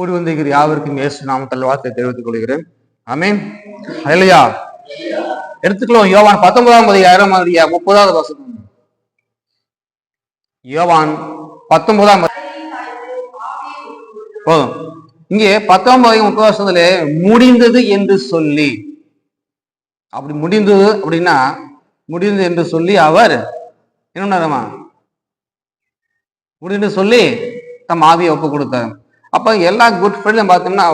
கூடி வந்திருக்கிற யாவருக்கும் இயேசு நாமத்தில் வாழ்த்தை தெரிவித்துக் கொள்கிறேன். அமீன் இல்லையா எடுத்துக்கலாம். யோவான் பத்தொன்பதாம் அதிகாரம் அதிகார முப்பதாவது வசனம். யோவான் பத்தொன்பதாம் போதும். இங்கே பத்தொன்பது முப்பது வருஷத்துல முடிந்தது என்று சொல்லி. அப்படி முடிந்தது அப்படின்னா முடிந்தது என்று சொல்லி அவர் என்ன முடிந்து சொல்லி தம் ஆவியை ஒப்பு கொடுத்தார். அப்போ எல்லா குட் ஃப்ரெண்ட்லையும் பார்த்தோம்னா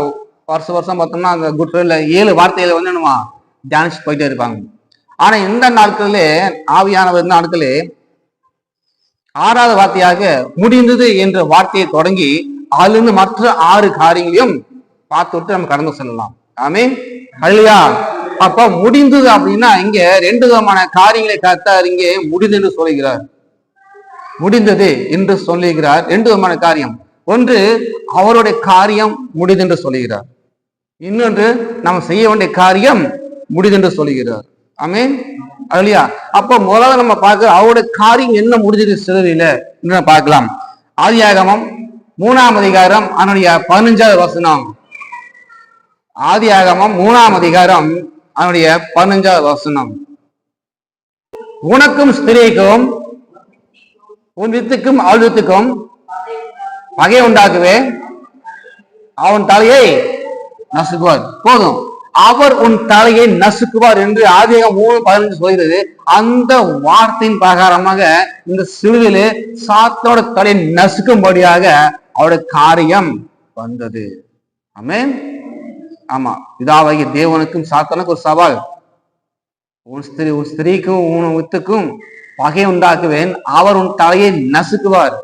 வருஷம் வருஷம் பார்த்தோம்னா அந்த குட் ஃப்ரெண்ட்ல ஏழு வார்த்தையில வந்து என்னமா தியானிச்சு போயிட்டே இருப்பாங்க. ஆனா இந்த நாட்களிலே ஆவியானவர் இந்த நாட்களே ஆறாவது வார்த்தையாக முடிந்தது என்ற வார்த்தையை தொடங்கி அதிலிருந்து மற்ற ஆறு காரியங்களையும் பார்த்துட்டு நம்ம கடந்து செல்லலாம். ஆமே அழியா அப்ப முடிந்தது அப்படின்னா இங்க ரெண்டு விதமான காரியங்களை கத்தார் இங்கே முடிந்து என்று சொல்லுகிறார். முடிந்தது என்று சொல்லுகிறார். ரெண்டு விதமான காரியம். ஒன்று அவருடைய காரியம் முடிதென்று என்று சொல்லுகிறார். இன்னொன்று நாம் செய்ய வேண்டிய காரியம் முடிதென்று என்று சொல்லுகிறார். ஆமீன்? இல்லையா அப்போ முதல்ல நம்ம பார்க்க அவருடைய காரியம் என்ன முடிஞ்சது சிறுவையில பார்க்கலாம். ஆதியாகமம் மூணாம் அதிகாரம் அதனுடைய பதினஞ்சாவது வசனம். ஆதியாகமம் மூணாம் அதிகாரம் அதனுடைய பதினஞ்சாவது வசனம். உனக்கும் ஸ்திரீக்கும் உன் வித்துக்கும் அழுத்துக்கும் பகை உண்டாக்குவே அவன் தலையை நசுக்குவார். போதும். அவர் உன் தலையை நசுக்குவார் என்று ஆதிகம் மூணு பதினஞ்சு சொல்கிறது. அந்த வார்த்தையின் பிரகாரமாக இந்த சிறுவில் சாத்தோட தலையை நசுக்கும்படியாக அவருடைய காரியம் வந்தது. ஆமே ஆமா. இதாவாகிய தேவனுக்கும் சாத்தனுக்கும் ஒரு சவால். உன் ஸ்திரீ உன் ஸ்திரீக்கும் உன் வித்துக்கும் பகை உண்டாக்குவேன். அவர் உன் தலையை நசுக்குவார்.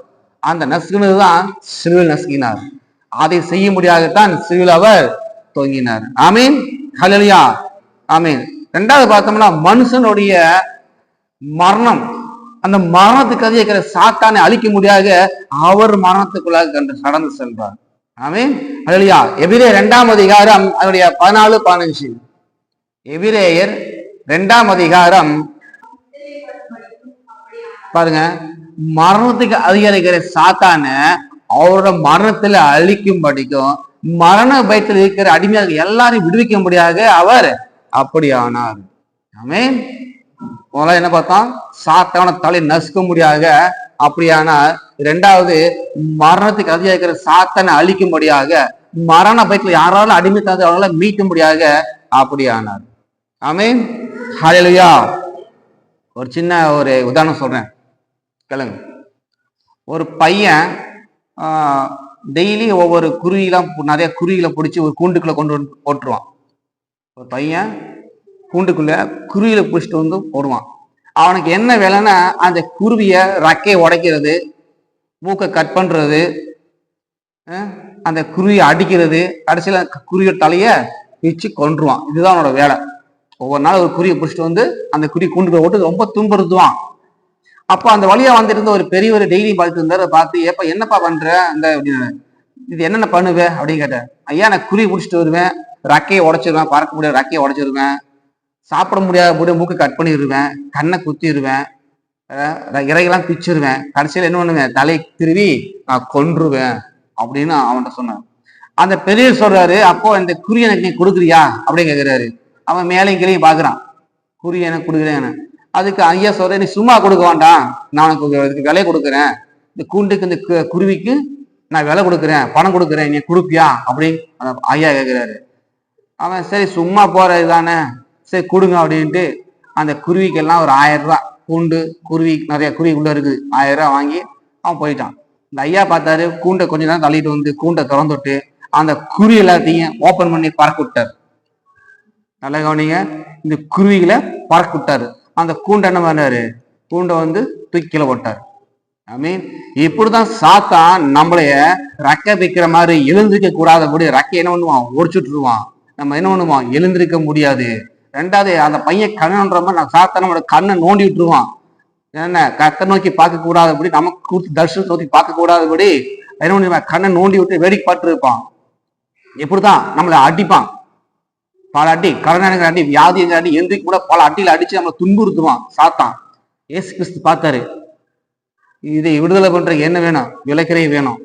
அந்த நசுக்குனதுதான் சிலுவில் நசுக்கினார். அதை செய்ய முடியாதான் சிலுவில் அவர் தொங்கினார் ஆமீன். ஹலலியா ஆமீன். ரெண்டாவது பார்த்தோம்னா மனுஷனுடைய மரணம். அந்த மரணத்துக்கு அதிக இருக்கிற சாத்தானை அழிக்க முடியாத அவர் மரணத்துக்குள்ளாக கண்டு கடந்து செல்வார். ஆமீன். ஹலலியா எபிரே இரண்டாம் அதிகாரம் அதனுடைய பதினாலு பதினஞ்சு. எபிரேயர் இரண்டாம் அதிகாரம். பாருங்க. மரணத்துக்கு அதிகரிக்கிற சாத்தான அவரோட மரணத்துல அழிக்கும் படிக்கும் மரண பயத்தில் இருக்கிற அடிமையாக எல்லாரையும் விடுவிக்கும்படியாக அவர் அப்படியானார். ஆமே முதல்ல என்ன பார்த்தோம்? சாத்தான தலை நசுக்க முடியாத அப்படியானார். இரண்டாவது மரணத்துக்கு அதிகம் இருக்கிற சாத்தானை அழிக்கும்படியாக மரண பயத்தில் யாராலும் அடிமைத்தாது அவங்கள மீட்கும்படியாக அப்படியானார். ஆமே ஹலையா ஒரு சின்ன ஒரு உதாரணம் சொல்றேன். கேளுங்க. ஒரு பையன் டெய்லி ஒவ்வொரு குருவிலாம் நிறைய குருவிகளை பிடிச்சி ஒரு கூண்டுக்குள்ள கொண்டு வந்து போட்டுருவான். ஒரு பையன் கூண்டுக்குள்ள குருவியில் பிடிச்சிட்டு வந்து போடுவான். அவனுக்கு என்ன வேலைன்னா அந்த குருவியை ரக்கையை உடைக்கிறது மூக்கை கட் பண்றது அந்த குருவியை அடிக்கிறது கடைசியில் குருவியோட தலையை பிச்சு கொன்றுவான். இதுதான் அவனோட வேலை. ஒவ்வொரு நாள் ஒரு குருவியை பிடிச்சிட்டு வந்து அந்த குருவி கூண்டுக்குள்ள போட்டு ரொம்ப துன்புறுத்துவான். அப்போ அந்த வழியா வந்துட்டு இருந்த ஒரு பெரியவர் டெய்லி பார்த்துட்டு இருந்தார். பார்த்து ஏப்பா என்னப்பா பண்ற? அந்த அப்படின்னு இது என்னென்ன பண்ணுவே? அப்படின்னு கேட்டேன் ஐயா நான் குறி பிடிச்சிட்டு வருவேன். ரக்கையை உடச்சிருவேன். பறக்க முடியாத ரக்கையை உடச்சிருவேன். சாப்பிட முடியாத முடிய மூக்கு கட் பண்ணிடுவேன் கண்ணை குத்திடுவேன் இறைகெல்லாம் இறையெல்லாம் பிச்சிருவேன். கடைசியில் என்ன பண்ணுவேன்? தலை திருவி நான் கொன்றுவேன். அப்படின்னு அவன்கிட்ட சொன்னான். அந்த பெரியவர் சொல்றாரு அப்போ இந்த குறி எனக்கு நீ கொடுக்குறியா? அப்படின்னு கேட்கிறாரு அவன் மேலையும் கீழையும் பாக்குறான் குறி எனக்கு கொடுக்குறேன்னு அதுக்கு ஐயா சொல்ற நீ சும்மா கொடுக்க வேண்டாம். நான் உனக்கு இதுக்கு விலை கொடுக்குறேன். இந்த கூண்டுக்கு இந்த கு- குருவிக்கு நான் விலை கொடுக்குறேன். பணம் கொடுக்குறேன். நீ கொடுப்பியா? அப்படின்னு அந்த ஐயா கேட்குறாரு அவன் சரி சும்மா போறது தானே. சரி கொடுங்க அப்படின்ட்டு அந்த குருவிக்கெல்லாம் ஒரு ஆயிரம் ரூபா கூண்டு குருவி நிறைய குருவி உள்ள இருக்குது. ஆயிரம் ரூபா வாங்கி அவன் போயிட்டான். இந்த ஐயா பார்த்தாரு கூண்டை கொஞ்ச நேரம் தள்ளிட்டு வந்து கூண்டை திறந்துட்டு அந்த குருவி எல்லாத்தையும் ஓப்பன் பண்ணி பறக்க விட்டார். நல்லா கவனிங்க. இந்த குருவிகளை பறக்க விட்டாரு. அந்த கூண்டை என்ன பண்ணாரு? கூண்டை வந்து தூக்கி போட்டார். ஐ மீன் இப்படிதான் சாத்தான் நம்மளைய ரக்க வைக்கிற மாதிரி எழுந்திருக்க கூடாதபடி ரெக்கை என்ன பண்ணுவான்? ஒடிச்சுட்டுருவான் நம்ம என்ன பண்ணுவான் எழுந்திருக்க முடியாது. ரெண்டாவது அந்த பையன் கண்ணன்ற மாதிரி நான் சாத்தான் நம்மளோட கண்ணை நோண்டி விட்டுருவான் என்ன? கத்தை நோக்கி பார்க்க கூடாதபடி நமக்கு கொடுத்து தர்ஷனத்தை நோக்கி பார்க்க கூடாதபடி என்ன பண்ணுவான் கண்ணை நோண்டி விட்டு வேடிக்கை பாட்டு இருப்பான். இப்படிதான் நம்மளை அடிப்பான். பல அடி கடனாளிகள் அடி வியாதி கூட பல அட்டியில் அடிச்சு நம்மளை துன்புறுத்துவான் சாத்தான். ஏசு கிறிஸ்து பார்த்தாரு. இதை விடுதலை பண்றதுக்கு என்ன வேணும்? விலைக்கிறை வேணும்.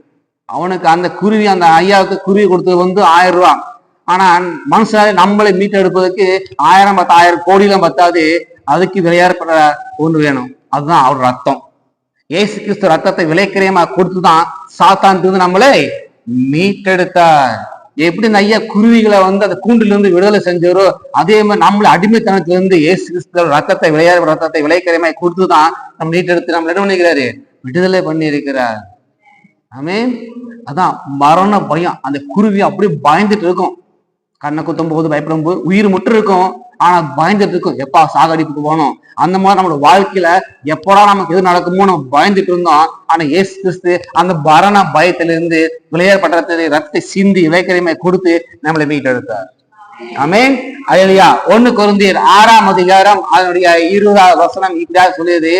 அவனுக்கு அந்த குருவி அந்த ஐயாவுக்கு குருவி கொடுத்தது வந்து ஆயிரம் ரூபா ஆனா மனுஷனாலே நம்மளை மீட்டெடுப்பதற்கு ஆயிரம் பத்து ஆயிரம் பத்தாது. அதுக்கு விளையாடுற ஒன்று வேணும். அதுதான் அவர் ரத்தம். ஏசு கிறிஸ்து ரத்தத்தை விலைக்கிரயமா கொடுத்துதான் சாத்தான் நம்மளை மீட்டெடுத்தார். எப்படி இந்த ஐயா குருவிகளை வந்து அந்த கூண்டில இருந்து விடுதலை செஞ்சாரோ அதே மாதிரி நம்மள அடிமைத்தனத்துல இருந்து ஏசு கிறிஸ்து ரத்தத்தை விளையாட ரத்தத்தை விலைக்கிரயமாய் கொடுத்துதான் நம்ம மீட்டெடுத்து நம்ம என்ன பண்ணிக்கிறாரு விடுதலை பண்ணி இருக்கிறார் ஆமென். அதான் மரண பயம். அந்த குருவி அப்படியே பயந்துட்டு இருக்கும். கண்ணை குத்தும் போது பயப்படும் போது உயிர் முட்டு இருக்கும் ஆனா பயந்துட்டு இருக்கும் எப்பா சாகடிப்புக்கு போகணும்? அந்த மாதிரி நம்மளோட வாழ்க்கையில எப்படா நமக்கு எது நடக்குமோ நம்ம பயந்துட்டு இருந்தோம். ஆனா ஏசு கிறிஸ்து அந்த பரண பயத்திலிருந்து விளையாடப்பட்ட ரத்தத்தை சிந்தி இலைக்கரிமை கொடுத்து நம்மளை மீட்டெடுத்தார் ஆமென். அயலியா ஒண்ணு குருந்தீர் ஆறாம் அதிகாரம் அதனுடைய இருபதாவது வசனம் இப்படியாக சொல்லியது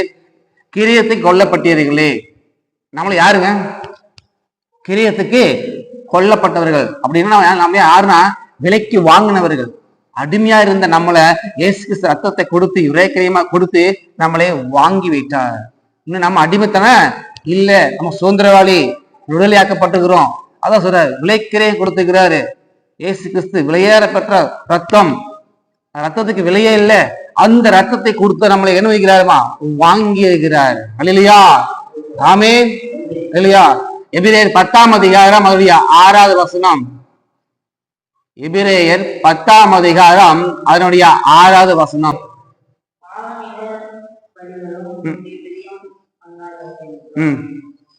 கிரியத்தை கொல்லப்பட்டீர்களே. நம்மள யாருங்க? கிரியத்துக்கு கொல்லப்பட்டவர்கள். அப்படின்னா நம்ம நம்ம யாருன்னா விலைக்கு வாங்கினவர்கள். அடிமையா இருந்த நம்மளை இயேசு கிறிஸ்து ரத்தத்தை கொடுத்து இறைக்கிரியமா கொடுத்து நம்மளை வாங்கி வைத்தார். இன்னும் நம்ம அடிமைத்தன இல்ல. நம்ம சுதந்திரவாளி விடுதலையாக்கப்பட்டுகிறோம் அதான் சொல்றாரு. விலைக்கிரையும் கொடுத்துக்கிறாரு. இயேசு கிறிஸ்து விலையேற பெற்ற ரத்தம். ரத்தத்துக்கு விலையே இல்லை. அந்த ரத்தத்தை கொடுத்து நம்மளை என்ன வைக்கிறாருமா? வாங்கி இருக்கிறார் அல்லையா ஆமே இல்லையா எபிரேர் பத்தாம் அதிகாரம் அவருடைய ஆறாவது வசனம். எபிரேயர் பத்தாம் அதிகாரம் அதனுடைய ஆறாவது வசனம்.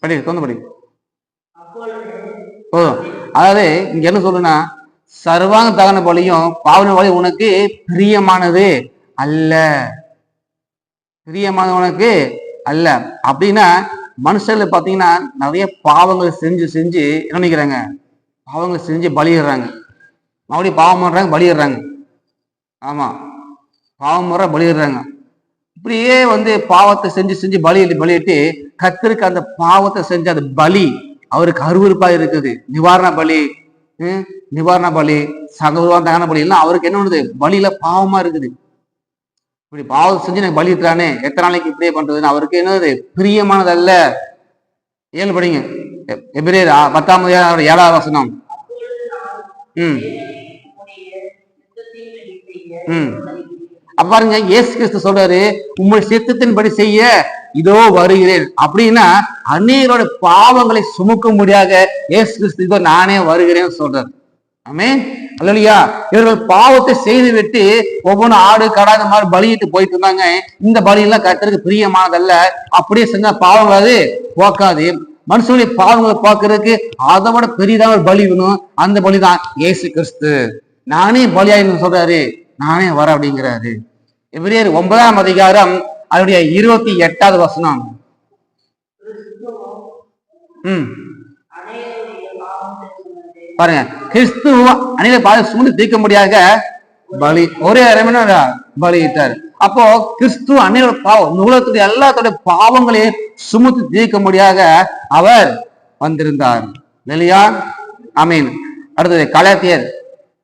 படி தொந்து படி. போதும் அதாவது இங்க என்ன சொல்லுன்னா சர்வாங்க தகன பலியும் பாவன பலி உனக்கு பிரியமானது அல்ல. பிரியமானது உனக்கு அல்ல. அப்படின்னா மனுஷர்கள் பார்த்தீங்கன்னா நிறைய பாவங்கள் செஞ்சு செஞ்சு என்ன நினைக்கிறாங்க பாவங்கள் செஞ்சு பலியிடுறாங்க. மறுபடியும் பாவம் பண்ணுறாங்க பலியிடுறாங்க. ஆமாம் பாவம் முறை பலியிடுறாங்க. இப்படியே வந்து பாவத்தை செஞ்சு செஞ்சு பலி பலியிட்டு கத்திருக்கு அந்த பாவத்தை செஞ்ச அந்த பலி அவருக்கு அருவறுப்பாக இருக்குது. நிவாரண பலி நிவாரண பலி சகருவான் தகன பலி எல்லாம் அவருக்கு என்ன பண்ணுது? பலியில பாவமா இருக்குது. இப்படி பாவம் செஞ்சு எனக்கு பலியிட்டானே எத்தனை நாளைக்கு இப்படியே பண்றதுன்னு அவருக்கு என்னது பிரியமானதல்ல. ஏழு படிங்க. எப்படியே பத்தாம் ஏழாவது வசனம். ம். பாருங்க இயேசு கிறிஸ்து சொல்றாரு உங்கள் சித்தத்தின்படி செய்ய இதோ வருகிறேன். அப்படின்னா அநேகரோட பாவங்களை சுமக்க முடியாத இயேசு கிறிஸ்து இதோ நானே வருகிறேன் சொல்றாரு. ஆமே அல்லையா இவர்கள் பாவத்தை செய்து விட்டு ஒவ்வொன்றும் ஆடு கடாத மாதிரி பலியிட்டு போயிட்டு இருந்தாங்க. இந்த பலியெல்லாம் கர்த்தருக்கு பிரியமானதல்ல. அப்படியே செஞ்சா பாவம் அது போக்காது. மனுஷனுடைய பாவங்களை பார்க்கறதுக்கு அதை விட பெரியதா ஒரு பலி வேணும். அந்த பலி தான் இயேசு கிறிஸ்து. நானே பலியாயின்னு சொல்றாரு. நானே வர அப்படிங்கிறாரு. எபிரேயர் ஒன்பதாம் அதிகாரம் அதனுடைய இருபத்தி எட்டாவது வசனம். உம் பாருங்க. கிறிஸ்துவ அணில பாதை சுமந்து தீர்க்க முடியாத பலி ஒரே அரமண பலியிட்டார். அப்போ கிறிஸ்து அணில பாவம் உலகத்துடைய எல்லாத்துடைய பாவங்களையும் சுமத்து தீர்க்க முடியாத அவர் வந்திருந்தார். இல்லையா? மீன் அடுத்தது கலாத்தியர்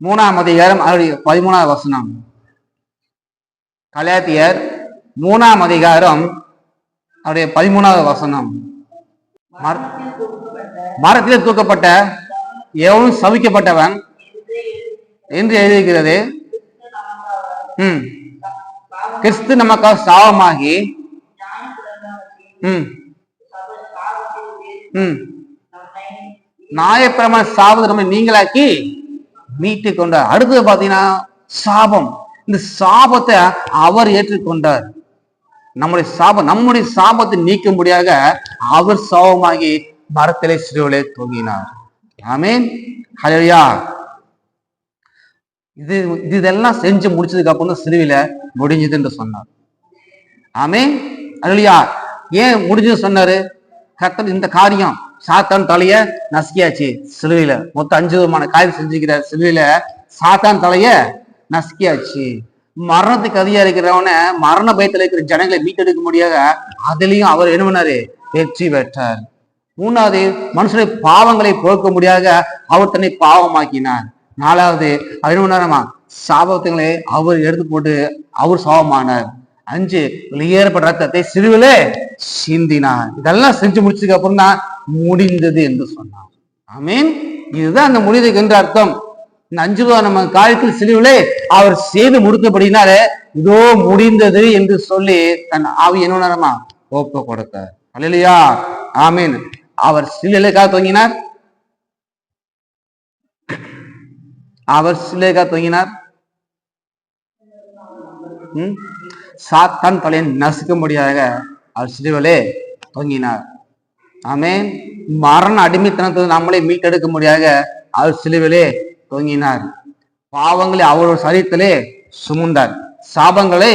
மூணாம் அதிகாரம் அவருடைய பதிமூணாவது வசனம். கலாத்தியர் மூணாம் அதிகாரம் அவருடைய பதிமூணாவது வசனம். மரத்தில் தூக்கப்பட்ட எவனும் சவிக்கப்பட்டவன் என்று எழுதியிருக்கிறது ம். கிறிஸ்து நமக்காக சாபமாகி ம். ம். நாயப்பிரம சாபத்தை நம்ம நீங்களாக்கி மீட்டு கொண்டார் அடுத்தது பார்த்தீங்கன்னா சாபம். இந்த சாபத்தை அவர் ஏற்றுக்கொண்டார். நம்முடைய சாபம் நம்முடைய சாபத்தை நீக்கும்படியாக அவர் சாபமாகி மரத்திலே சிறுவிலே தூங்கினார். ஆமீன். ஹலையா இது இது இதெல்லாம் செஞ்சு முடிச்சதுக்கு அப்புறம் தான் சிறுவில முடிஞ்சது என்று சொன்னார். ஆமே ஹalleluya. ஏன் முடிஞ்சது சொன்னாரு? கத்தர் இந்த காரியம் சாத்தான் தலைய நசுக்கியாச்சு சிலுவையில. மொத்தம் அஞ்சு விதமான காரியம் செஞ்சுக்கிறார் சிலுவையில சாத்தான் தலைய நசுக்கியாச்சு. மரணத்துக்கு அதிகா இருக்கிறவன மரண பயத்துல இருக்கிற ஜனங்களை மீட்டெடுக்க முடியாத அதுலயும் அவர் என்ன பண்ணாரு? வெற்றி பெற்றார். மூணாவது மனுஷனை பாவங்களை போக்க முடியாத அவர் தன்னை பாவமாக்கினார். நாலாவது அவர் என்ன பண்ணாரமா? சாபத்துங்களை அவர் எடுத்து போட்டு அவர் சாபமானார். அஞ்சு வெளியேறப்பட்ட ரத்தத்தை சிறுவிலே சிந்தினார் இதெல்லாம் செஞ்சு முடிச்சதுக்கு அப்புறம் தான் முடிந்தது என்று சொன்னார் ஆமீன். இதுதான் அந்த முடிவுக்கு என்ற அர்த்தம். இந்த அஞ்சு ரூபா நம்ம காலத்தில் சிலுவிலே அவர் செய்து முடித்தபடினாலே இதோ முடிந்தது என்று சொல்லி தன் ஆவி என்ன ஒப்ப கொடுத்தார். அல்லையா ஆமீன். அவர் சிலுவைக்காக தொங்கினார். அவர் சிலுவைக்காக தொங்கினார். ம்? சாத்தான் தலையை நசுக்கும்படியாக அவர் சிலுவிலே தொங்கினார். ஆமென். மரண அடிமைத்தனத்தை நம்மளே மீட்டெடுக்க முடியாத அவர் சிலுவிலே தொங்கினார். பாவங்களை அவரோட சரீரத்திலே சுமந்தார். சாபங்களை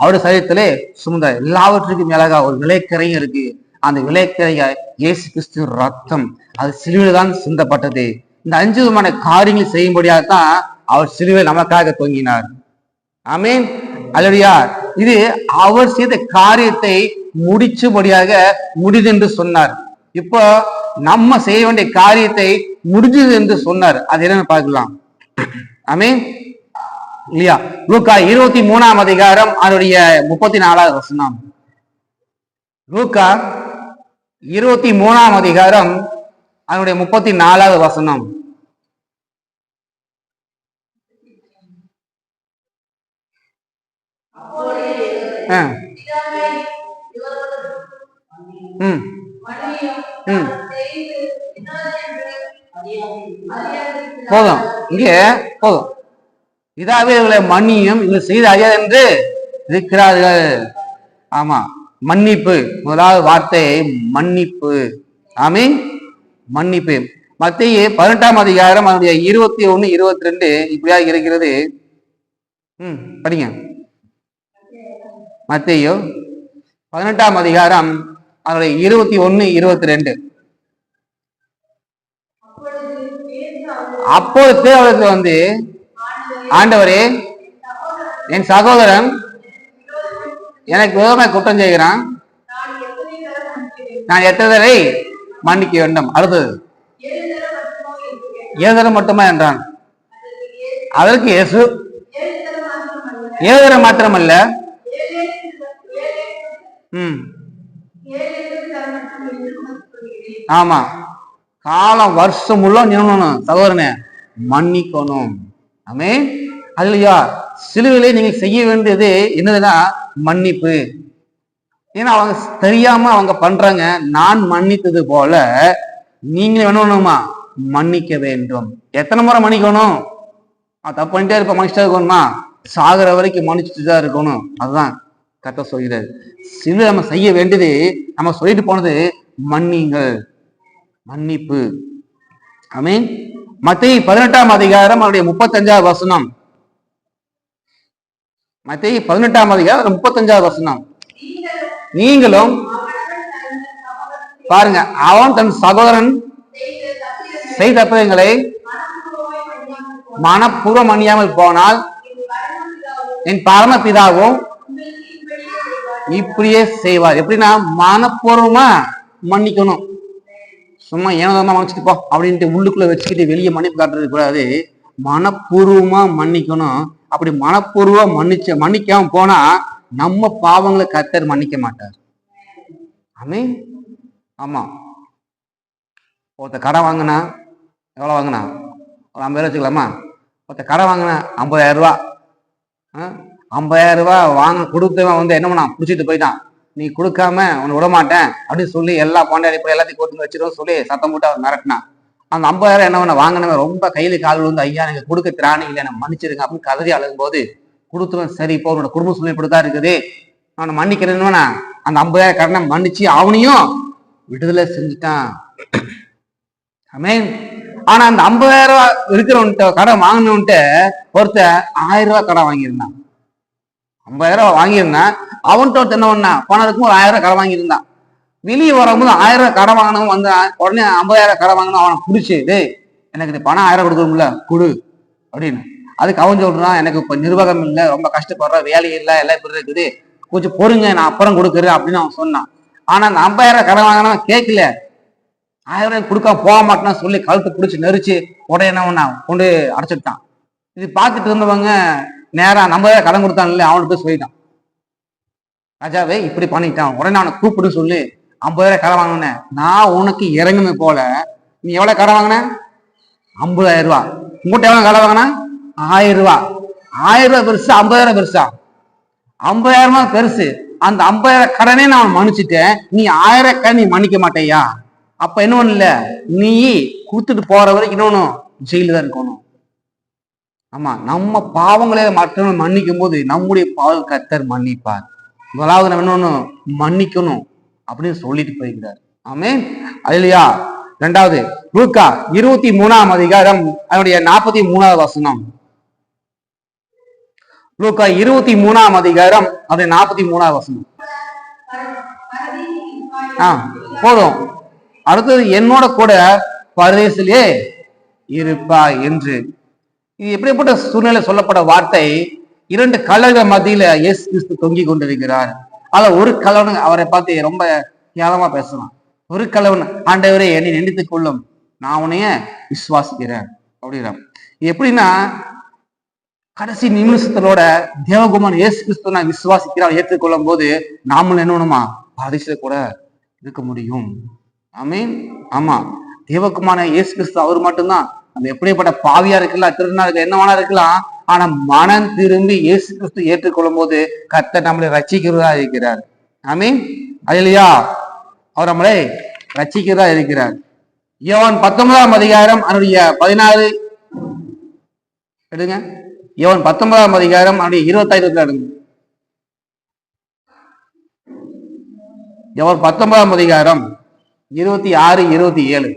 அவருடைய சரீரத்திலே சுமந்தார். எல்லாவற்றுக்கும் மேலாக ஒரு விலைக்கரையும் இருக்கு. அந்த விலைக்கரைய இயேசு கிறிஸ்து ரத்தம் அது சிலுவையில் தான் சிந்தப்பட்டது. இந்த அஞ்சு விதமான காரியங்கள் செய்யும்படியாக தான் அவர் சிலுவை நமக்காக தொங்கினார். ஆமீன். அல்லடியா இது அவர் செய்த காரியத்தை முடிச்சபடியாக முடிது என்று சொன்னார். இப்போ நம்ம செய்ய வேண்டிய காரியத்தை முடிஞ்சது என்று சொன்னார். அது என்னன்னு பார்க்கலாம். ஆமே இல்லையா? லூக்கா இருபத்தி மூணாம் அதிகாரம் அதனுடைய முப்பத்தி நாலாவது வசனம். லூக்கா இருபத்தி மூணாம் அதிகாரம் அதனுடைய முப்பத்தி நாலாவது வசனம். ம். ம். போதும். இங்கே போதும். இதாவே இவர்களை மன்னியும். இவள் செய்தார்கள் என்று இருக்கிறார்கள். ஆமா. மன்னிப்பு. முதலாவது வார்த்தை மன்னிப்பு. ஆமே மன்னிப்பு. மத்திய பதினெட்டாம் அதிகாரம் அதனுடைய இருபத்தி ஒன்னு இருபத்தி ரெண்டு இப்படியாக இருக்கிறது. ம் படிங்க. மத்தியோ பதினெட்டாம் அதிகாரம் அதனுடைய இருபத்தி ஒன்று இருபத்தி ரெண்டு. அப்போது தேவலத்தில் வந்து ஆண்டவரே என் சகோதரன் எனக்கு விதமாக குற்றம் செய்கிறான். நான் எத்தனை தடவை மன்னிக்க வேண்டும்? அடுத்தது ஏழு மட்டுமா என்றான். அதற்கு இயேசு ஏழு தடவை மாத்திரமல்ல. ம். ஆமா. காலம் வருஷம் முள்ள நினைக்கணும் சகோதரனே. மன்னிக்கணும். ஆமே அதுலயா சிலுவிலே நீங்க செய்ய வேண்டியது என்னதுன்னா மன்னிப்பு. ஏன்னா அவங்க தெரியாம அவங்க பண்றாங்க. நான் மன்னித்தது போல நீங்க வேணுமா மன்னிக்க வேண்டும். எத்தனை முறை மன்னிக்கணும்? தப்பு பண்ணிட்டே இருப்ப மனுஷன் இருக்கணுமா? சாகுற வரைக்கும் மன்னிச்சுட்டு தான் இருக்கணும். அதுதான். கரெக்டாக சொல்கிறார். சில நம்ம செய்ய வேண்டியது நம்ம சொல்லிட்டு போனது மன்னிங்கள் மன்னிப்பு. ஆமீன் மத்திய பதினெட்டாம் அதிகாரம் அவருடைய முப்பத்தஞ்சாவது வசனம். மத்திய பதினெட்டாம் அதிகாரம் முப்பத்தஞ்சாவது வசனம். நீங்களும் பாருங்க அவன் தன் சகோதரன் செய்த மனப்பூர்வம் அணியாமல் போனால் என் பரமபிதாவும் இப்படியே செய்வார். எப்படின்னா மனப்பூர்வமா மன்னிக்கணும். சும்மா ஏனதமா மன்னிச்சுட்டு போ அப்படின்ட்டு உள்ளுக்குள்ள வச்சுக்கிட்டு வெளியே மன்னிப்பு காட்டுறது கூடாது. மனப்பூர்வமா மன்னிக்கணும். அப்படி மனப்பூர்வமா மன்னிச்ச மன்னிக்காம போனா நம்ம பாவங்களை கத்தர் மன்னிக்க மாட்டார். ஆமே ஆமா. ஒருத்த கடை வாங்கினா எவ்வளோ வாங்கினா? ஒரு ஐம்பது ரூபா வச்சுக்கலாமா? ஒருத்த கடை வாங்கினா ஐம்பதாயிரம் ரூபா. ஆ? ஐம்பதாயிரம் ரூபாய் வாங்க கொடுத்தவன் வந்து என்ன பண்ணான் பிடிச்சிட்டு போயிட்டான். நீ கொடுக்காம உன்னை விட மாட்டேன் அப்படின்னு சொல்லி எல்லா பாண்டாடி போய் எல்லாத்தையும் கொடுத்து வச்சிடும் சொல்லி சத்தம் போட்டு அவன் மிரட்டினான். அந்த ஐம்பதாயிரம் என்ன பண்ண வாங்கினவன் ரொம்ப கையில கால் வந்து ஐயா எனக்கு கொடுக்க திராணி இல்லை என்ன மன்னிச்சிருங்க அப்படின்னு கதறி அழுகும்போது கொடுத்துவன் கொடுத்தவன் சரி இப்போ உன்னோட குடும்ப சூழ்நிலை இப்படிதான் இருக்குது. நான் மன்னிக்கிறேன்னு அந்த ஐம்பதாயிரம் கடனை மன்னிச்சு அவனையும் விடுதலை செஞ்சுட்டான். அமேன் ஆனா அந்த ஐம்பதாயிரம் ரூபாய் இருக்கிறவன்ட்ட கடை வாங்கினவன்ட்ட ஒருத்தன் ஆயிரம் ரூபாய் கடை வாங்கியிருந்தான். ஐம்பதாயிரம் ரூபாய் அவன்கிட்ட ஒருத்தன் என்ன பண்ணான்? போனதுக்கும் ஒரு ஆயிரம் ரூபாய் கடை வாங்கியிருந்தான். வெளியே வரும்போது ஆயிரம் ரூபாய் கடை வாங்கினவன் வந்தான் உடனே ஐம்பதாயிரம் கடை வாங்கினா அவனை பிடிச்சி டேய் எனக்கு இந்த பணம் ஆயிரம் கொடுக்கணும்ல கொடு அப்படின்னு. அதுக்கு அவன் சொல்றான் எனக்கு இப்போ நிர்வாகம் இல்லை ரொம்ப கஷ்டப்படுறேன் வேலை இல்லை எல்லாம் இப்படி இருக்குது. கொஞ்சம் பொறுங்க நான் அப்புறம் கொடுக்குறேன் அப்படின்னு அவன் சொன்னான். ஆனா அந்த ஐம்பதாயிரம் கடை வாங்கினவன் கேட்கல ஆயிரம் ரூபாய் கொடுக்க போக மாட்டேன்னு சொல்லி கழுத்து பிடிச்சி நெரிச்சு உடனே என்ன பண்ணான்? கொண்டு அடைச்சிட்டான். இது பார்த்துட்டு இருந்தவங்க நேராக நம்ம கடன் கொடுத்தான்ல அவனுக்கு போய் சொல்லிட்டான். ராஜாவே இப்படி பண்ணிட்டான். உடனே அவனை கூப்பிடு சொல்லி. ஐம்பதாயிரம் கடன் வாங்கினேன் நான் உனக்கு இறங்குன போல. நீ எவ்வளோ கடன் வாங்கின? ஐம்பதாயிரம் ரூபா. உங்ககிட்ட எவ்வளோ கடன் வாங்கின? ஆயிரம் ரூபா. ஆயிரம் ரூபா பெருசு ஐம்பதாயிரம் பெருசா? ஐம்பதாயிரம் பெருசு. அந்த ஐம்பதாயிரம் கடனே நான் மன்னிச்சிட்டேன். நீ ஆயிரம் கடன் நீ மன்னிக்க மாட்டேயா? அப்ப என்ன இல்ல நீ கொடுத்துட்டு போற வரைக்கும் இன்னொன்னு ஜெயில தான் இருக்கணும். ஆமா நம்ம பாவங்களை மற்றவங்க மன்னிக்கும் போது நம்முடைய பாவ கத்தர் மன்னிப்பார். முதலாவது நம்ம இன்னொன்னு மன்னிக்கணும் அப்படின்னு சொல்லிட்டு போயிருக்கிறார் ஆமே இல்லையா ரெண்டாவது லூக்கா இருபத்தி மூணாம் அதிகாரம் அதனுடைய நாற்பத்தி மூணாவது வசனம். லூக்கா இருபத்தி மூணாம் அதிகாரம் அது நாற்பத்தி மூணாவது வசனம். ஆ போதும். அடுத்தது என்னோட கூட பரதேசிலே இருப்பா என்று. இது எப்படிப்பட்ட சூழ்நிலை சொல்லப்பட்ட வார்த்தை? இரண்டு கழக மத்தியில இயேசு கிறிஸ்து தொங்கிக் கொண்டிருக்கிறார். ஆனா ஒரு கலவன் அவரை பார்த்து ரொம்ப கேவலமா பேசலாம். ஒரு கலவன் ஆண்டவரே என்னை நினைத்துக் கொள்ளும். நான் உன்னைய விசுவாசிக்கிறேன். அப்படின்னா எப்படின்னா கடைசி நிமிஷத்தோட தேவகுமார் இயேசு கிறிஸ்து நான் விசுவாசிக்கிறான் ஏற்றுக்கொள்ளும் போது நாமளும் என்ன பண்ணுமா? பரிசுல கூட இருக்க முடியும். ஐ மீன் ஆமா. தேவகுமான இயேசு கிறிஸ்து அவர் மட்டும்தான். நம்ம எப்படிப்பட்ட பாவியா இருக்கலாம் திருநாள் இருக்கலாம் என்ன இருக்கலாம் ஆனா மனம் திரும்பி இயேசு கிறிஸ்து ஏற்றுக்கொள்ளும் போது கத்த நம்மளை ரச்சிக்கிறதா இருக்கிறார். ஆமீன். அது இல்லையா அவர் நம்மளை ரச்சிக்கிறதா இருக்கிறார். யோன் பத்தொன்பதாம் அதிகாரம் அதனுடைய பதினாறு. எடுங்க. யோன் பத்தொன்பதாம் அதிகாரம் அவருடைய இருபத்தைந்து எடுங்க யோன் பத்தொன்பதாம் அதிகாரம் இருபத்தி ஆறு இருபத்தி ஏழு.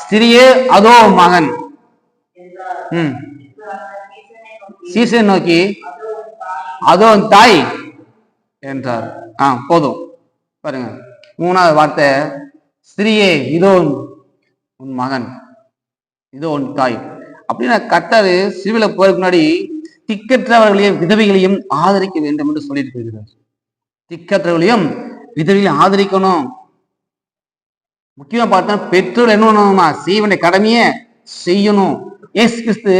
ஸ்திரியே அதோ மகன். ம். சீசன் நோக்கி அதோ தாய் என்றார். ஆ போதும். பாருங்க மூணாவது வார்த்தை ஸ்திரியே இதோ உன் மகன். இதோ உன் தாய். அப்படின்னா கர்த்தர் சிவில போறதுக்கு முன்னாடி திக்கற்றவர்களையும் விதவைகளையும் ஆதரிக்க வேண்டும் என்று சொல்லிட்டு போகிறார் திக்கற்றவர்களையும் விதவைகளையும் ஆதரிக்கணும். முக்கியமா பார்த்தா பெற்றோர் என்ன பண்ணணுமா செய்ய வேண்டிய கடமையை செய்யணும். ஏசு கிறிஸ்து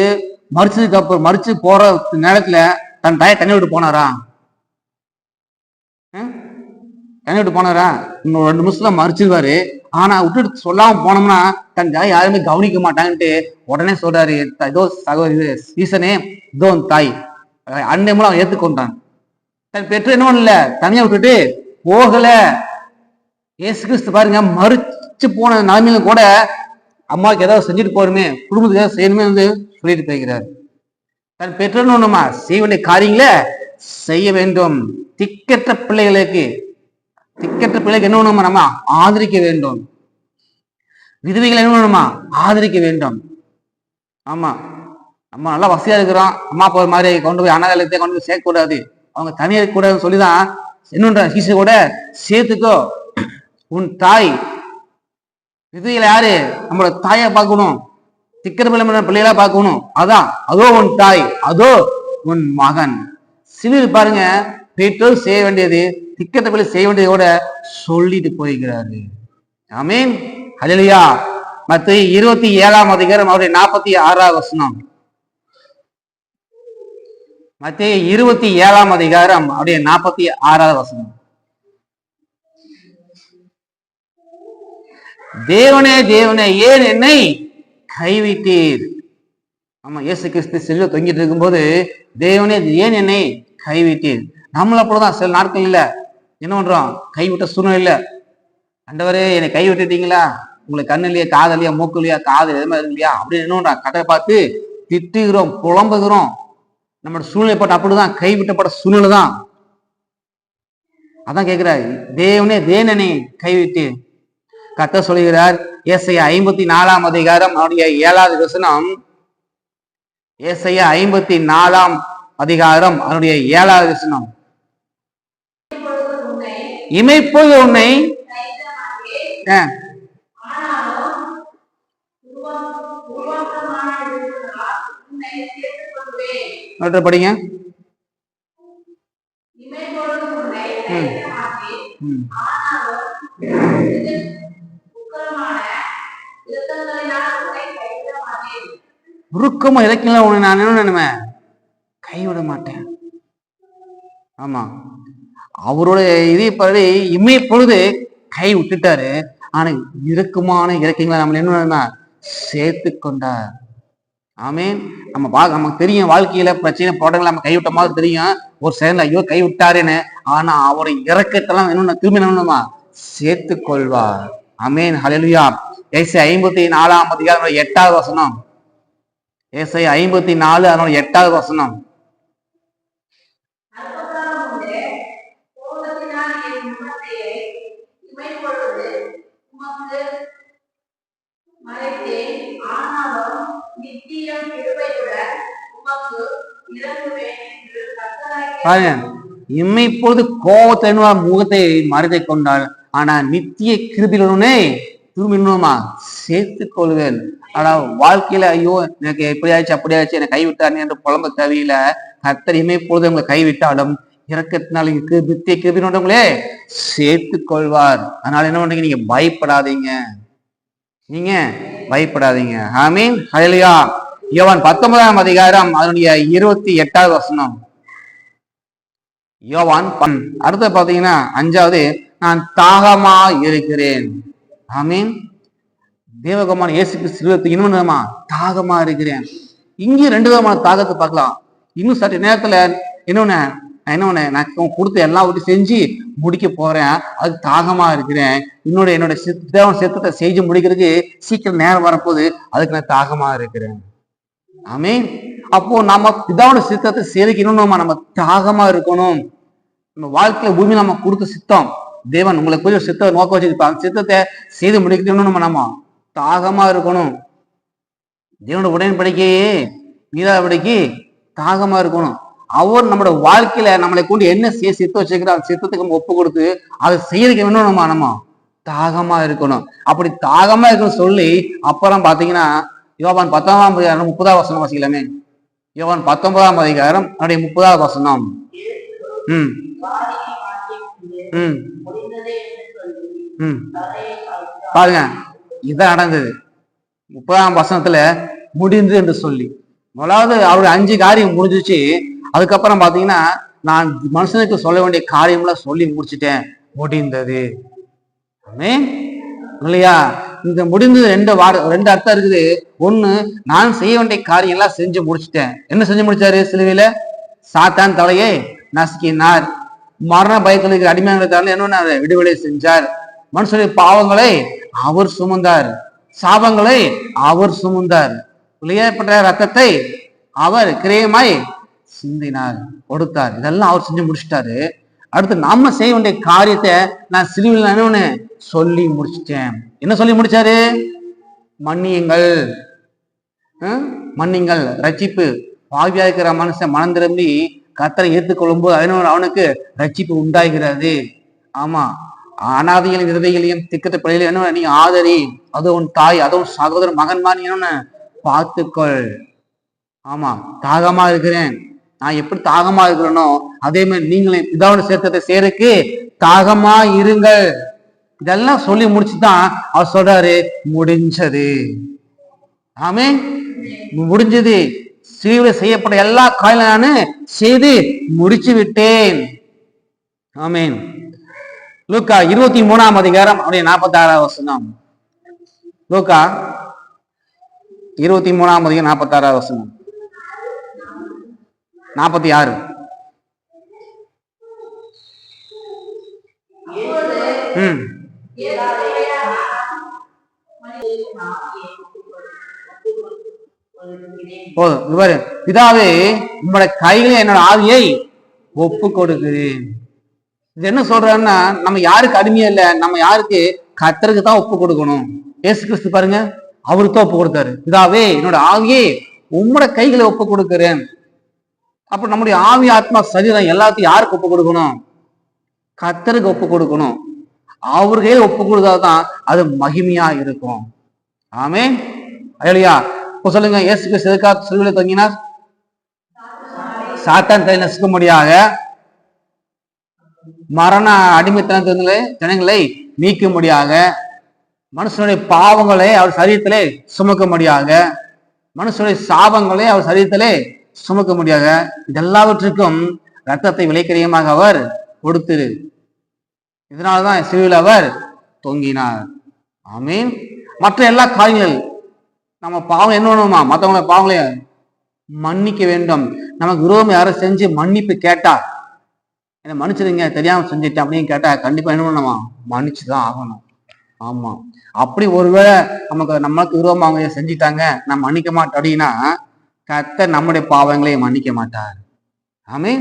மறிச்சதுக்கு அப்புறம் மறிச்சு போற நேரத்துல தன் தாயை தண்ணி விட்டு போனாரா? தண்ணி விட்டு போனாரா இன்னும் ரெண்டு நிமிஷத்துல மறிச்சிருவாரு. ஆனா விட்டுட்டு சொல்லாம போனோம்னா தன் தாய் யாருமே கவனிக்க மாட்டாங்கன்ட்டு உடனே சொல்றாரு இதோ சகோதரி சீசனே இதோ தாய். அஹ் அன்னை மூலம் அவன் ஏத்துக்கொண்டான். தன் பெற்று என்ன இல்ல தனியா விட்டுட்டு போகல. ஏசு கிறிஸ்து பாருங்க மறுச்சு போன நிலைமையில கூட அம்மாவுக்கு ஏதாவது செஞ்சுட்டு போருமே குடும்பத்துக்கு ஏதாவது செய்யணுமே வந்து சொல்லிட்டு போய்கிறார் தன் பெற்றோர்னு ஒண்ணுமா செய்ய வேண்டிய காரியங்களை செய்ய வேண்டும். திக்கற்ற பிள்ளைகளுக்கு திக்கற்ற பிள்ளைக்கு என்ன வேணுமா நம்ம? ஆதரிக்க வேண்டும். விதவைகளை என்ன வேணுமா? ஆதரிக்க வேண்டும். ஆமா. நம்ம நல்லா வசதியா இருக்கிறோம். அம்மா போற மாதிரி கொண்டு போய் அனாதலத்தை கொண்டு போய் சேர்க்கக்கூடாது. அவங்க தனியாக இருக்கக்கூடாதுன்னு சொல்லிதான் என்னன்ற சீசை கூட சேர்த்துக்கோ. உன் தாய் விதவைகளை யாரு? நம்மளோட தாயை பார்க்கணும். திக்கிற பிள்ளை பிள்ளைகளா பார்க்கணும். அதான். அதோ உன் தாய் அதோ உன் மகன். சிவில் பாருங்க பெற்றோர் செய்ய வேண்டியது திக்கத்த செய்ய வேண்டியதோட சொல்லிட்டு போய்கிறாரு ஆமீன். ஹalleluya. மத்த இருபத்தி ஏழாம் அதிகாரம் அவருடைய நாற்பத்தி ஆறாவது வசனம். மத்திய இருபத்தி ஏழாம் அதிகாரம் அவருடைய நாற்பத்தி ஆறாவது வசனம். தேவனே தேவனே ஏன் என்னை கைவிட்டீர்? ஆமா இயேசு கிறிஸ்து செல்வ தொங்கிட்டு இருக்கும்போது தேவனே ஏன் என்னை கைவிட்டீர்? நம்மள அப்படிதான் சில நாட்கள் இல்ல. என்ன பண்றோம்? கைவிட்ட சூழ்நிலை அண்டவரே என்னை கை விட்டுட்டீங்களா? உங்களுக்கு கண்ணு இல்லையா காது இல்லையா மூக்கு இல்லையா காது எதுவுமே இல்லையா அப்படின்னு என்ன பண்றோம்? கட்டை பார்த்து திட்டுகிறோம் புலம்புகிறோம். நம்மளோட சூழ்நிலைப்பட்ட அப்படிதான் கைவிட்டப்பட்ட சூழ்நிலை தான். அதான் கேட்கிறாரு தேவனே தேவனனை கைவிட்டு கத்த சொல்கிறார் ஏசையா ஐம்பத்தி நாலாம் அதிகாரம் அவருடைய ஏழாவது வசனம். ஏசையா ஐம்பத்தி நாலாம் அதிகாரம் அவருடைய ஏழாவது வசனம். இமைப்போது உன்னை படிங்க. ம். உருக்கமா இறக்கலாம் உன்னை நான் என்ன நினைவேன் கைவிட மாட்டேன். ஆமா. அவருடைய இதே படி இம்மை பொழுது கை விட்டுட்டாரு. ஆனா இறக்குமான இறக்கங்களை நம்ம என்ன சேர்த்து கொண்டார். ஆமீன். நம்ம வா நமக்கு தெரியும் வாழ்க்கையில பிரச்சனை போடங்களை நம்ம கைவிட்ட மாதிரி தெரியும். ஒரு சேர்ந்து ஐயோ கை விட்டாருன்னு. ஆனா அவரை இறக்கத்தெல்லாம் என்ன திரும்பி என்னமா சேர்த்து கொள்வார். அமேன் ஹalleluya. ஏசை ஐம்பத்தி நாலாம் அதிகாரம் எட்டாவது வசனம். ஏசை ஐம்பத்தி நாலு அதனோட எட்டாவது வசனம். உமக்கு மறைத்தேன். ஆனாலும் கிருபையுடன் உமக்கு இறங்குவேன் என்று இம்மை கோபத்தை முகத்தை மறைத்தை கொண்டாள் ஆனா நித்திய கிருபிலுடனே திரும்பி இன்னுமா சேர்த்து கொள்வேன் ஆனா வாழ்க்கையில ஐயோ எனக்கு எப்படி அப்படியாச்சு அப்படி என்னை கைவிட்டார் என்று புலம்ப தேவையில கர்த்தர் இமைப்பொழுது உங்களை கைவிட்டாலும் இறக்கத்தினால இருக்கு நித்திய கிருபினோடங்களே சேர்த்து கொள்வார் அதனால என்ன பண்றீங்க? நீங்க பயப்படாதீங்க. நீங்க பயப்படாதீங்க. ஆமீன். ஹalleluya. யோவான் பத்தொன்பதாம் அதிகாரம் அதனுடைய இருபத்தி எட்டாவது வசனம். யோவான் பன் அடுத்து பாத்தீங்கன்னா அஞ்சாவது நான் தாகமா இருக்கிறேன். ஆமீன். தேவகமான இயேசு கிறிஸ்து இன்னும் விதமா தாகமா இருக்கிறேன். இங்கேயும் ரெண்டு விதமான தாகத்தை பார்க்கலாம். இன்னும் சற்று நேரத்துல இன்னொன்னு நான் உன்னை நான் கொடுத்து கொடுத்த எல்லாம் விட்டு செஞ்சு முடிக்க போறேன். அது தாகமா இருக்கிறேன். இன்னொரு என்னோட சித் சித்தத்தை செஞ்சு முடிக்கிறதுக்கு சீக்கிரம் நேரம் வரப்போகுது. அதுக்கு நான் தாகமா இருக்கிறேன். ஆமே அப்போ நம்ம பிதாவோட சித்தத்தை சேரிக்கணும் நம்ம தாகமா இருக்கணும். நம்ம வாழ்க்கையில பூமி நம்ம கொடுத்த சித்தம். தேவன் உங்களை கொஞ்சம் சித்தத்தை நோக்க வச்சிருப்பாங்க சித்தத்தை செய்து முடிக்கணும்னு நம்ம நம்ம தாகமா இருக்கணும். தேவனோட உடன்படிக்கையே மீதாபடிக்கு தாகமா இருக்கணும். அவர் நம்மளோட வாழ்க்கையில நம்மளை கொண்டு என்ன செய்ய சித்த வச்சிருக்கிறோம் அந்த சித்தத்துக்கு நம்ம ஒப்பு கொடுத்து அதை செய்யறதுக்கு வேணும் நம்ம நம்ம தாகமா இருக்கணும். அப்படி தாகமா இருக்கணும் சொல்லி அப்புறம் பாத்தீங்கன்னா யோவான் பத்தொன்பதாம் அதிகாரம் முப்பதாம் வசனம் வாசிக்கலாமே. யோவான் பத்தொன்பதாம் அதிகாரம் அவருடைய முப்பதாவது வசனம். ம். ம். ம். பாருங்க இதான் நடந்தது. முப்பதாம் வசனத்துல முடிந்து என்று சொல்லி. முதலாவது அவருடைய அஞ்சு காரியம் முடிஞ்சிச்சு. அதுக்கப்புறம் பார்த்தீங்கன்னா நான் மனுஷனுக்கு சொல்ல வேண்டிய காரியம்லாம் சொல்லி முடிச்சிட்டேன். முடிந்தது. இல்லையா? இந்த முடிந்தது ரெண்டு வார ரெண்டு அர்த்தம் இருக்குது. ஒண்ணு நான் செய்ய வேண்டிய காரியம் எல்லாம் செஞ்சு முடிச்சிட்டேன். என்ன செஞ்சு முடிச்சாரு சிலுவையில? சாத்தான் தலையை நசுக்கினார். மரண பயத்தில் இருக்கிற அடிமையாளர்களுக்கு என்ன விடுதலை செஞ்சார். மனுஷனுடைய பாவங்களை அவர் சுமந்தார். சாபங்களை அவர் சுமந்தார். வெளியேற்பட்ட ரத்தத்தை அவர் கிரேயமாய் சிந்தினார் கொடுத்தார். இதெல்லாம் அவர் செஞ்சு முடிச்சிட்டாரு. அடுத்து நாம செய்ய வேண்டிய காரியத்தை நான் சிலுவில் நினைவுன்னு சொல்லி முடிச்சிட்டேன். என்ன சொல்லி முடிச்சாரு? மன்னியுங்கள். மன்னிங்கள் ரட்சிப்பு. பாவியா இருக்கிற மனுஷன் மனம் திரும்பி கத்தரை ஏற்றுக்கொள்ளும் போது அதனோட அவனுக்கு ரட்சிப்பு உண்டாகிறது. ஆமா. அனாதைகளையும் விதவைகளையும் திக்கத்த பிள்ளைகளையும் என்ன நீ ஆதரி. அதுவும் உன் தாய் அதுவும் சகோதரன் மகன் மாதிரி என்னன்னு பார்த்துக்கொள். ஆமா. தாகமா இருக்கிறேன். நான் எப்படி தாகமா இருக்கிறேனோ அதே மாதிரி நீங்களும் பிதாவோட சேர்த்தத்தை சேருக்கு தாகமா இருங்கள். இதெல்லாம் சொல்லி முடிச்சுதான் அவர் சொல்றாரு முடிஞ்சது. ஆமே முடிஞ்சது. சிலுவையில் செய்யப்பட்ட எல்லா காரியம் நான் செய்து முடிச்சு விட்டேன். ஆமேன். லூக்கா இருபத்தி மூணாம் அதிகாரம் அப்படியே நாற்பத்தி ஆறாவது வசனம். லூக்கா இருபத்தி மூணாம் அதிகாரம் நாற்பத்தி ஆறாவது வசனம். நாற்பத்தி ஆறு. போதும். பிதாவே உங்களோட கையில என்னோட ஆவியை ஒப்பு கொடுக்குறேன் இது என்ன சொல்றாருன்னா நம்ம யாருக்கு அடிமையா இல்ல நம்ம யாருக்கு கத்தருக்கு தான் ஒப்பு கொடுக்கணும் ஏசு கிறிஸ்து பாருங்க அவருக்கு தான் ஒப்பு கொடுத்தாரு பிதாவே என்னோட ஆவியை உம்மோட கைகளை ஒப்பு கொடுக்கிறேன் அப்ப நம்முடைய ஆவி ஆத்மா சரீரம் எல்லாத்தையும் யாருக்கு ஒப்பு கொடுக்கணும்? கத்தருக்கு ஒப்பு கொடுக்கணும். அவர் ஒப்பு கொடுத்தாதான் அது மகிமையா இருக்கும். ஆமே இல்லையா இப்போ சொல்லுங்க இயேசு கிறிஸ்து எதுக்காக சிலுவையில் தங்கினார்? சாத்தான் கையில் நசுக்கும்படியாக மரண அடிமைத்தனத்திலே ஜனங்களை நீக்கும்படியாக மனுஷனுடைய பாவங்களை அவர் சரீரத்திலே சுமக்கும்படியாக மனுஷனுடைய சாபங்களை அவர் சரீரத்திலே சுமக்க முடியாத இதெல்லாவற்றுக்கும் ரத்தத்தை விலைக்கரியமாக அவர் கொடுத்திரு இதனால்தான் சிறுவில் அவர் தொங்கினார். ஆமீன். மற்ற எல்லா காரியங்கள் நம்ம பாவம் என்ன வேணுமா மற்றவங்கள பாவங்களை மன்னிக்க வேண்டும். நமக்கு விரோதம் யாரும் செஞ்சு மன்னிப்பு கேட்டா என்ன மன்னிச்சிடுங்க தெரியாம செஞ்சுட்டேன் அப்படின்னு கேட்டா கண்டிப்பா என்ன பண்ணணுமா மன்னிச்சுதான் ஆகணும். ஆமா. அப்படி ஒருவேளை நமக்கு நம்மளுக்கு விரோதமாக அவங்க செஞ்சுட்டாங்க நான் மன்னிக்க மாட்டேன் அப்படின்னா கர்த்தர் நம்முடைய பாவங்களை மன்னிக்க மாட்டார். ஆமே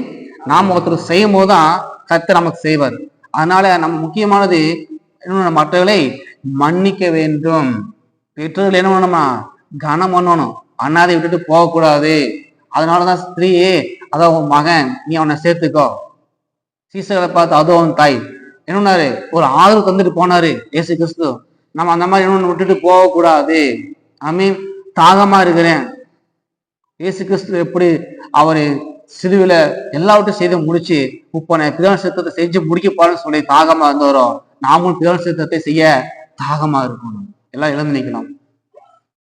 நாம் ஒருத்தர் செய்யும் போதுதான் கர்த்தர் நமக்கு செய்வார். அதனால நம்ம முக்கியமானது என்ன மற்றவர்களை மன்னிக்க வேண்டும். பெற்றோர்கள் என்ன பண்ணணுமா கனம் பண்ணணும். அண்ணாதை விட்டுட்டு போகக்கூடாது. அதனாலதான் ஸ்திரீயே அதான் உன் மகன் நீ அவனை சேர்த்துக்கோ. சீசர்களை பார்த்து அதோ அவன் தாய். என்னன்னாரு ஒரு ஆதரவு தந்துட்டு போனாரு ஏசு கிறிஸ்து. நம்ம அந்த மாதிரி என்ன விட்டுட்டு போகக்கூடாது. ஐ மீன் தாகமா இருக்கிறேன். இயேசு கிறிஸ்து எப்படி அவர் சிலுவில எல்லாவற்றையும் செய்து முடிச்சு முப்பனை பிதான சித்தத்தை செஞ்சு முடிக்கப்பாருன்னு சொல்லி தாகமா இருந்தவரோ நாமும் பிதான சித்தத்தை செய்ய தாகமா இருக்கணும். எல்லாம் இழந்து நிற்கணும்